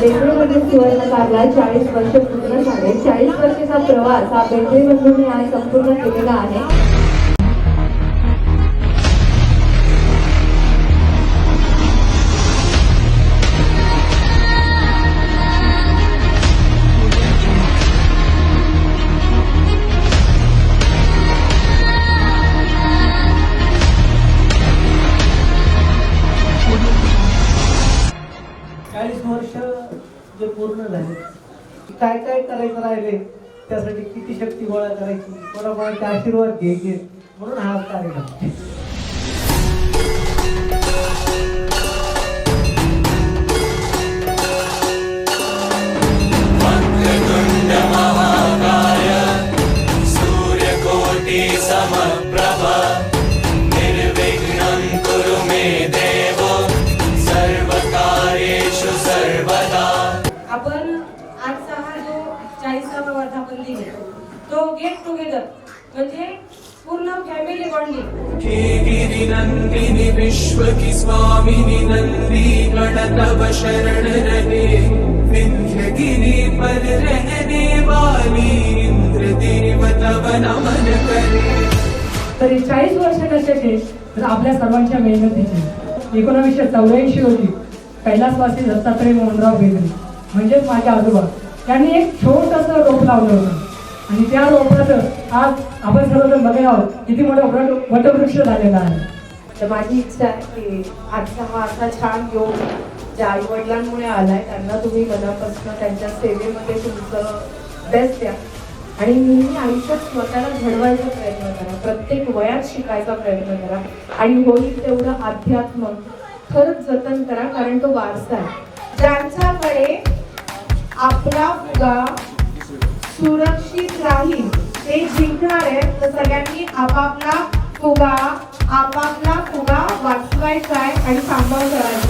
बेंगळूरमध्ये सुवर्ण कारला चाळीस वर्ष पूर्ण झाले. चाळीस वर्षाचा प्रवास हा बेंगळी मी आज संपूर्ण केलेला आहे. चाळीस वर्ष जे पूर्ण झाले. काय काय करायचं राहिले? त्यासाठी किती शक्ती गोळा करायची? कोणाकोणाचे आशीर्वाद घ्यायचे म्हणून हा कार्यक्रम समप्रभ आपण आजचा हा जो चाळीसावा वर्धापन दिन आहे, तो गेट टुगेदर म्हणजे पूर्ण फॅमिली बॉन्डिंग विश्व की स्वामिनि नन्दी गणतव शरण रहे विन्ध्यगिरि पर रहने वाली इंद्रदेव तव नमन करे तरी चाळीस वर्ष कशाचे तर आपल्या सर्वांच्या मेहनतीचे. एकोणावीसशे चौऱ्याऐंशी रोजी कैलासवासी दत्तात्रय मोहनराव बेगरे म्हणजेच माझे आजोबा. त्यांनी एक छोटंसं रोप लावलं होतं. आणि त्या रोपाचं आज आपण सर्वजण बघत आहोत किती मोठं वट वटवृक्ष झालेला आहे. तर माझी इच्छा आहे की आजचा हा असा छान योग ज्या आई वडिलांमुळे आलाय त्यांना तुम्ही मनापासून त्यांच्या सेवेमध्ये तुमचं बेस्ट द्या. आणि नेहमी आयुष्यात स्वतःला घडवायचा प्रयत्न करा. प्रत्येक वयात शिकायचा प्रयत्न करा. आणि होईल तेवढं अध्यात्म. खरंच जतन करा कारण तो वारसा आहे. ज्यांच्याकडे आपला फुगा सुरक्षित राहील. ते जिंकणार आहेत. तर सगळ्यांनी आपापला फुगा आपापला फुगा वाचवायचा आहे आणि सांभाळ करायचा आहे.